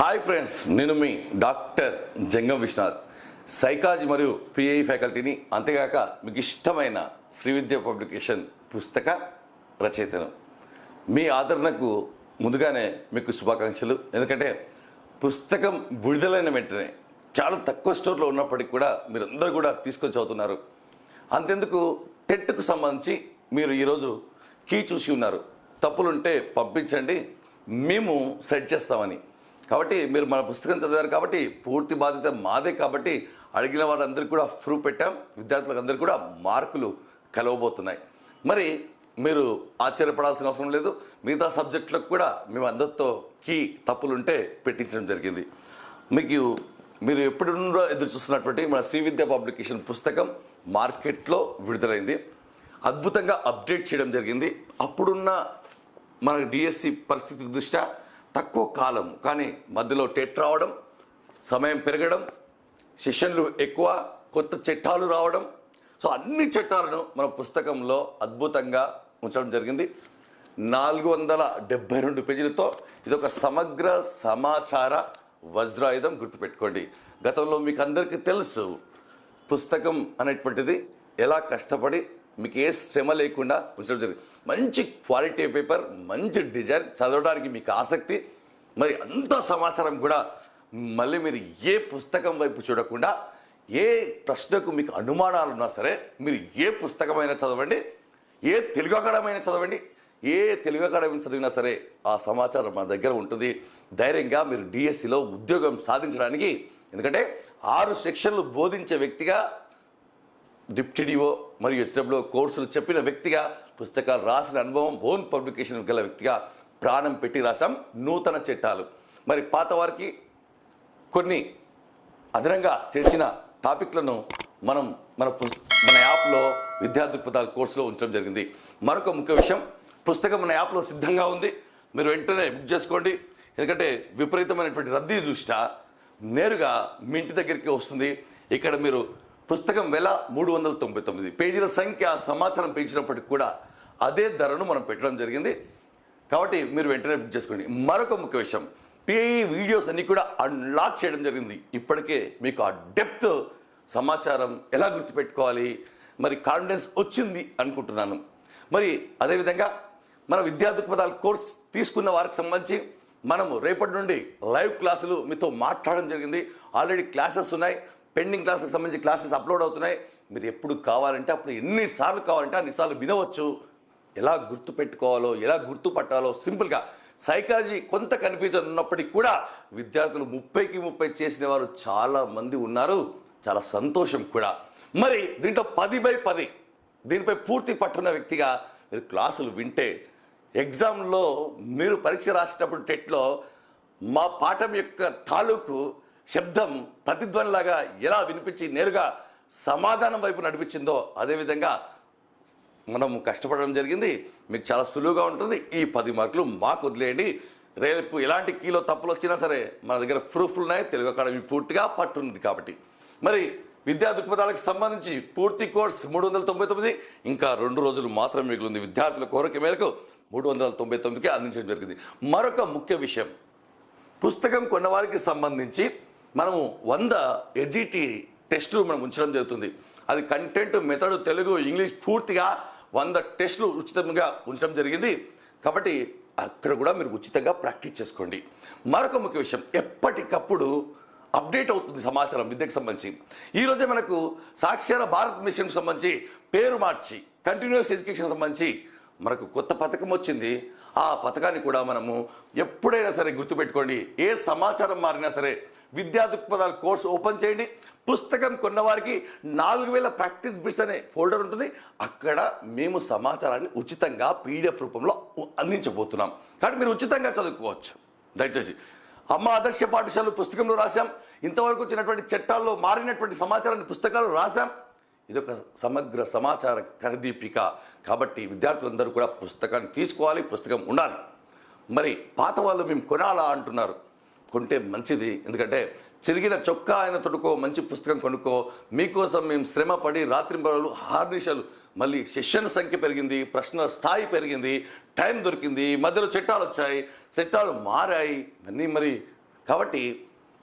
Hi friends నేను మీ doctor Jangam Viswanath. Psychology మరియు పిఐ ఫ్యాకల్టీని అంతేగాక మీకు ఇష్టమైన శ్రీవిద్య పబ్లికేషన్ పుస్తక రచయితను. మీ ఆదరణకు ముందుగానే మీకు శుభాకాంక్షలు. ఎందుకంటే పుస్తకం విడుదలైన వెంటనే చాలా తక్కువ స్టోర్లో ఉన్నప్పటికీ కూడా మీరు అందరూ కూడా తీసుకొని చదువుతున్నారు. అంతెందుకు? టెట్కు సంబంధించి మీరు ఈరోజు కీ చూసి ఉన్నారు. తప్పులుంటే పంపించండి. మేము సెట్ చేస్తామని. కాబట్టి మీరు మన పుస్తకం చదివారు కాబట్టి పూర్తి బాధ్యత మాదే కాబట్టి అడిగిన వారందరికీ కూడా ప్రూఫ్ పెట్టాం. విద్యార్థులకు అందరికీ కూడా మార్కులు కలవబోతున్నాయి. మరి మీరు ఆశ్చర్యపడాల్సిన అవసరం లేదు. మిగతా సబ్జెక్టులకు కూడా మేము అందరితో కీ తప్పులుంటే పెట్టించడం జరిగింది. మీకు మీరు ఎప్పుడు ఎదురు చూస్తున్నటువంటి మన శ్రీ విద్యా పబ్లికేషన్ పుస్తకం మార్కెట్లో విడుదలైంది. అద్భుతంగా అప్డేట్ చేయడం జరిగింది. అప్పుడున్న మన డిఎస్సి పరిస్థితి దృష్ట్యా తక్కువ కాలం కానీ మధ్యలో టెట్ రావడం సమయం పెరగడం సెషన్లు ఎక్కువ కొత్త చట్టాలు రావడం. సో అన్ని చట్టాలను మన పుస్తకంలో అద్భుతంగా ఉంచడం జరిగింది. నాలుగు వందల డెబ్బై రెండు పేజీలతో ఇదొక సమగ్ర సమాచార వజ్రాయుధం గుర్తుపెట్టుకోండి. గతంలో మీకు అందరికీ తెలుసు పుస్తకం అనేటువంటిది ఎలా కష్టపడి మీకు ఏ శ్రమ లేకుండా ఉంచడం జరిగింది మంచి క్వాలిటీ పేపర్ మంచి డిజైన్ చదవడానికి మీకు ఆసక్తి. మరి అంత సమాచారం కూడా మళ్ళీ మీరు ఏ పుస్తకం వైపు చూడకుండా ఏ ప్రశ్నకు మీకు అనుమానాలు ఉన్నా సరే మీరు ఏ పుస్తకమైనా చదవండి ఏ తెలుగు అకాడమైనా చదవండి ఏ తెలుగు అకాడమీ చదివినా సరే ఆ సమాచారం మన దగ్గర ఉంటుంది. ధైర్యంగా మీరు డిఎస్సిలో ఉద్యోగం సాధించడానికి ఎందుకంటే ఆరు సెక్షన్లు బోధించే వ్యక్తిగా డిప్టీడీఓ మరియు హెచ్డబ్ల్యూ కోర్సులు చెప్పిన వ్యక్తిగా పుస్తకాలు రాసిన అనుభవం ఓన్ పబ్లికేషన్ గల వ్యక్తిగా ప్రాణం పెట్టి రాసాం నూతన చట్టాలు. మరి పాత వారికి కొన్ని అదనంగా చేర్చిన టాపిక్లను మనం మన పుస్- మన యాప్లో విద్యార్థి దృక్పథాల కోర్సులో ఉంచడం జరిగింది. మరొక ముఖ్య విషయం పుస్తకం మన యాప్లో సిద్ధంగా ఉంది. మీరు వెంటనే బుక్ చేసుకోండి. ఎందుకంటే విపరీతమైనటువంటి రద్దీ దృష్ట్యా నేరుగా మీ ఇంటి దగ్గరికి వస్తుంది. ఇక్కడ మీరు పుస్తకం వెల మూడు వందల తొంభై తొమ్మిది. పేజీల సంఖ్య సమాచారం పెంచినప్పటికి కూడా అదే ధరను మనం పెట్టడం జరిగింది. కాబట్టి మీరు వెంటనే బుక్ చేసుకోండి. మరొక ముఖ్య విషయం. పిఐ వీడియోస్ అన్నీ కూడా అన్లాక్ చేయడం జరిగింది. ఇప్పటికే మీకు ఆ డెప్త్ సమాచారం ఎలా గుర్తుపెట్టుకోవాలి మరి కాన్ఫిడెన్స్ వచ్చింది అనుకుంటున్నాను. మరి అదేవిధంగా మన విద్యా దృక్పథాల కోర్స్ తీసుకున్న వారికి సంబంధించి మనము రేపటి నుండి లైవ్ క్లాసులు మీతో మాట్లాడడం జరిగింది. ఆల్రెడీ క్లాసెస్ ఉన్నాయి. పెండింగ్ క్లాసులకు సంబంధించి క్లాసెస్ అప్లోడ్ అవుతున్నాయి. మీరు ఎప్పుడు కావాలంటే అప్పుడు ఎన్నిసార్లు కావాలంటే అన్నిసార్లు వినవచ్చు. ఎలా గుర్తు పెట్టుకోవాలో ఎలా గుర్తుపట్టాలో సింపుల్గా. సైకాలజీ కొంత కన్ఫ్యూజన్ ఉన్నప్పటికీ కూడా విద్యార్థులు ముప్పైకి ముప్పై చేసిన వారు చాలా మంది ఉన్నారు. చాలా సంతోషం కూడా. మరి దీంట్లో పది బై పది దీనిపై పూర్తి పట్టున్న వ్యక్తిగా మీరు క్లాసులు వింటే ఎగ్జామ్లో మీరు పరీక్ష రాసేటప్పుడు టెట్లో మా పాఠం యొక్క తాలూకు శబ్దం ప్రతిధ్వనిలాగా ఎలా వినిపించి నేరుగా సమాధానం వైపు నడిపించిందో అదేవిధంగా మనం కష్టపడడం జరిగింది. మీకు చాలా సులువుగా ఉంటుంది. ఈ పది మార్కులు మాకు వదిలేయండి. రేపు ఎలాంటి కీలో తప్పులు వచ్చినా సరే మన దగ్గర ప్రూఫ్లు ఉన్నాయి. తెలుగు అకాడమీ పూర్తిగా పట్టుంది కాబట్టి. మరి విద్యా దృక్పథాలకు సంబంధించి పూర్తి కోర్స్ మూడు వందల తొంభై తొమ్మిది ఇంకా రెండు రోజులు మాత్రం మిగిలింది. విద్యార్థుల కోరిక మేరకు మూడు వందల తొంభై తొమ్మిదికి అందించడం జరిగింది. మరొక ముఖ్య విషయం. పుస్తకం కొన్నవారికి సంబంధించి మనము వంద ఎజిటి టెస్టులు మనం ఉంచడం జరుగుతుంది. అది కంటెంట్ మెథడ్ తెలుగు ఇంగ్లీష్ పూర్తిగా వంద టెస్టులు ఉచితంగా ఉంచడం జరిగింది. కాబట్టి అక్కడ కూడా మీరు ఉచితంగా ప్రాక్టీస్ చేసుకోండి. మరొక ముఖ్య విషయం ఎప్పటికప్పుడు అప్డేట్ అవుతుంది సమాచారం విద్యకు సంబంధించి. ఈరోజే మనకు సాక్షర భారత్ మిషన్కి సంబంధించి పేరు మార్చి కంటిన్యూస్ ఎడ్యుకేషన్ సంబంధించి మనకు కొత్త పథకం వచ్చింది. ఆ పథకాన్ని కూడా మనము ఎప్పుడైనా సరే గుర్తుపెట్టుకోండి. ఏ సమాచారం మారినా సరే విద్యా దృక్పథాల కోర్సు ఓపెన్ చేయండి. పుస్తకం కొన్నవారికి నాలుగు వేల ప్రాక్టీస్ బిట్స్ అనే ఫోల్డర్ ఉంటుంది. అక్కడ మేము సమాచారాన్ని ఉచితంగా పీడిఎఫ్ రూపంలో అందించబోతున్నాం. కాబట్టి మీరు ఉచితంగా చదువుకోవచ్చు. దయచేసి. అమ్మ ఆదర్శ పాఠశాల పుస్తకంలో రాశాం. ఇంతవరకు వచ్చినటువంటి చట్టాల్లో మారినటువంటి సమాచారాన్ని పుస్తకాలు రాశాం. ఇది ఒక సమగ్ర సమాచార కరదీపిక కాబట్టి విద్యార్థులందరూ కూడా పుస్తకాన్ని తీసుకోవాలి పుస్తకం ఉండాలి. మరి పాత వాళ్ళు మేము కొనాలా అంటున్నారు. కొంటే మంచిది. ఎందుకంటే చిరిగిన చొక్కా ఆయన తొడుకో మంచి పుస్తకం కొనుక్కో మీకోసం మేము శ్రమ పడి రాత్రింబలు హార్నిషలు మళ్ళీ సెషన్ సంఖ్య పెరిగింది ప్రశ్నల స్థాయి పెరిగింది టైం దొరికింది మధ్యలో చట్టాలు వచ్చాయి చట్టాలు మారాయి అన్నీ మరి. కాబట్టి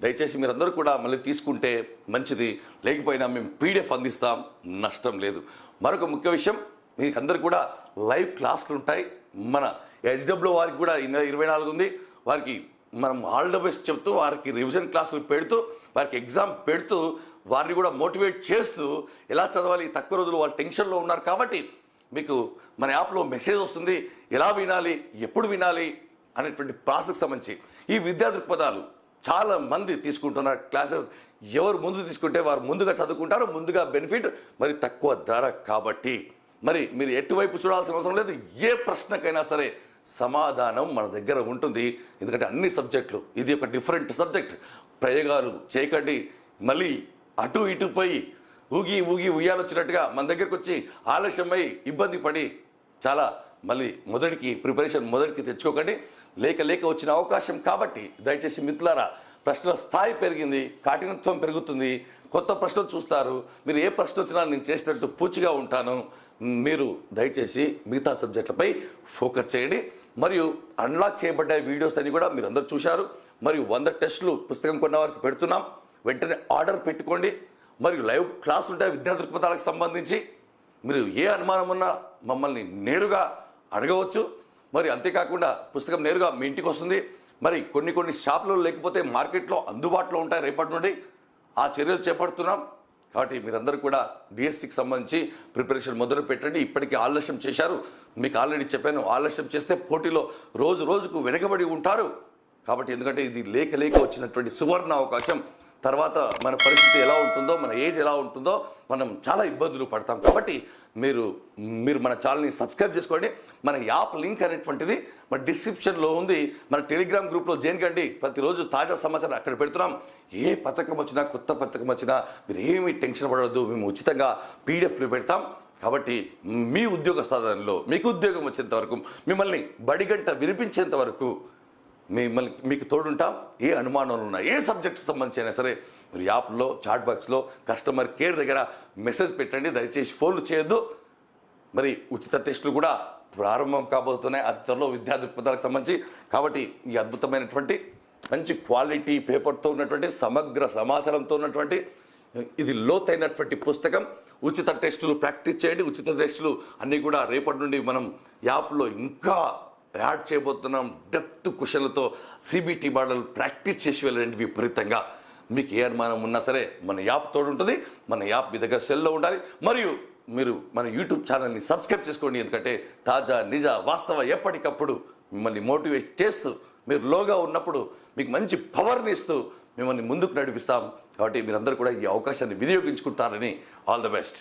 దయచేసి మీరందరూ కూడా మళ్ళీ తీసుకుంటే మంచిది. లేకపోయినా మేము పీడిఎఫ్ అందిస్తాం నష్టం లేదు. మరొక ముఖ్య విషయం మీకు అందరు కూడా లైవ్ క్లాసులు ఉంటాయి మన హెచ్డబ్ల్యూ వారికి కూడా ఇరవై నాలుగు ఉంది. వారికి మనం ఆల్ ద బెస్ట్ చెప్తూ వారికి రివిజన్ క్లాసులు పెడుతూ వారికి ఎగ్జామ్ పెడుతూ వారిని కూడా మోటివేట్ చేస్తూ ఎలా చదవాలి తక్కువ రోజులు వాళ్ళు టెన్షన్లో ఉన్నారు కాబట్టి మీకు మన యాప్లో మెసేజ్ వస్తుంది ఎలా వినాలి ఎప్పుడు వినాలి అనేటువంటి ప్రాసెస్కి సంబంధించి. ఈ విద్యా దృక్పథాలు చాలా మంది తీసుకుంటున్న క్లాసెస్ ఎవరు ముందు తీసుకుంటే వారు ముందుగా చదువుకుంటారు ముందుగా బెనిఫిట్ మరి తక్కువ ధర కాబట్టి. మరి మీరు ఎటువైపు చూడాల్సిన అవసరం లేదు ఏ ప్రశ్నకైనా సరే సమాధానం మన దగ్గర ఉంటుంది. ఎందుకంటే అన్ని సబ్జెక్టులు ఇది ఒక డిఫరెంట్ సబ్జెక్ట్. ప్రయోగాలు చేయకండి. మళ్ళీ అటు ఇటు పోయి ఊగి ఊగి ఉయ్యాలొచ్చినట్టుగా మన దగ్గరకు వచ్చి ఆలస్యమై ఇబ్బంది పడి చాలా మళ్ళీ మొదటికి ప్రిపరేషన్ మొదటికి తెచ్చుకోకండి. లేక లేక వచ్చిన అవకాశం కాబట్టి దయచేసి మిత్రులారా ప్రశ్నల స్థాయి పెరిగింది కాఠినత్వం పెరుగుతుంది. కొత్త ప్రశ్నలు చూస్తారు. మీరు ఏ ప్రశ్న వచ్చినా నేను చేసినట్టు పూచిగా ఉంటాను. మీరు దయచేసి మిగతా సబ్జెక్టులపై ఫోకస్ చేయండి. మరియు అన్లాక్ చేయబడ్డ వీడియోస్ అని కూడా మీరు అందరూ చూశారు. మరియు వంద టెస్టులు పుస్తకం కొన్న వారికి పెడుతున్నాం. వెంటనే ఆర్డర్ పెట్టుకోండి. మరియు లైవ్ క్లాస్ ఉంటాయి విద్యా దృక్పథాలకు సంబంధించి మీరు ఏ అనుమానం ఉన్నా మమ్మల్ని నేరుగా అడగవచ్చు. మరి అంతేకాకుండా పుస్తకం నేరుగా మీ ఇంటికి వస్తుంది. మరి కొన్ని కొన్ని షాపులు లేకపోతే మార్కెట్లో అందుబాటులో ఉంటాయి రేపటి నుండి. ఆ చర్యలు చేపడుతున్నాం. కాబట్టి మీరందరూ కూడా డిఎస్సికి సంబంధించి ప్రిపరేషన్ మొదలు పెట్టండి. ఇప్పటికీ ఆలస్యం చేశారు. మీకు ఆల్రెడీ చెప్పాను ఆలస్యం చేస్తే పోటీలో రోజు రోజుకు వెనుకబడి ఉంటారు. కాబట్టి ఎందుకంటే ఇది లేక లేక వచ్చినటువంటి సువర్ణ అవకాశం. తర్వాత మన పరిస్థితి ఎలా ఉంటుందో మన ఏజ్ ఎలా ఉంటుందో మనం చాలా ఇబ్బందులు పడతాం. కాబట్టి మీరు మీరు మన ఛానల్ని సబ్స్క్రైబ్ చేసుకోండి. మన యాప్ లింక్ అనేటువంటిది మన డిస్క్రిప్షన్లో ఉంది. మన టెలిగ్రామ్ గ్రూప్లో జాయిన్ కండి. ప్రతిరోజు తాజా సమాచారం అక్కడ పెడుతున్నాం. ఏ పథకం వచ్చినా కొత్త పథకం వచ్చినా మీరు ఏమీ టెన్షన్ పడవద్దు. మేము ఉచితంగా పీడిఎఫ్లు పెడతాం. కాబట్టి మీ ఉద్యోగ సాధనలో మీకు ఉద్యోగం వచ్చేంత వరకు మిమ్మల్ని బడిగంట వినిపించేంత వరకు మిమ్మల్ని మీకు తోడుంటాం. ఏ అనుమానాలు ఉన్నా ఏ సబ్జెక్ట్ సంబంధించి అయినా సరే మీరు యాప్లో చాట్ బాక్స్లో కస్టమర్ కేర్ దగ్గర మెసేజ్ పెట్టండి. దయచేసి ఫోన్లు చేయొద్దు. మరి ఉచిత టెస్టులు కూడా ప్రారంభం కాబోతున్నాయి. అతి త్వరలో విద్యార్థి పదాలకు సంబంధించి. కాబట్టి ఈ అద్భుతమైనటువంటి మంచి క్వాలిటీ పేపర్తో ఉన్నటువంటి సమగ్ర సమాచారంతో ఉన్నటువంటి ఇది లోతైనటువంటి పుస్తకం. ఉచిత టెస్టులు ప్రాక్టీస్ చేయండి. ఉచిత టెస్టులు అన్నీ కూడా రేపటి నుండి మనం యాప్లో ఇంకా యాడ్ చేయబోతున్నాం డెప్త్ క్వశ్చన్లతో సిబిటి మోడల్ ప్రాక్టీస్ చేసి వెళ్ళండి విపరీతంగా మీకు ఏ అనుమానం ఉన్నా సరే మన యాప్ తోడు ఉంటుంది. మన యాప్ మీ దగ్గర సెల్లో ఉండాలి. మరియు మీరు మన యూట్యూబ్ ఛానల్ని సబ్స్క్రైబ్ చేసుకోండి. ఎందుకంటే తాజా నిజ వాస్తవ ఎప్పటికప్పుడు మిమ్మల్ని మోటివేట్ చేస్తూ మీరు లోగా ఉన్నప్పుడు మీకు మంచి పవర్ని ఇస్తూ మిమ్మల్ని ముందుకు నడిపిస్తాం. కాబట్టి మీరందరూ కూడా ఈ అవకాశాన్ని వినియోగించుకుంటారని ఆల్ ద బెస్ట్.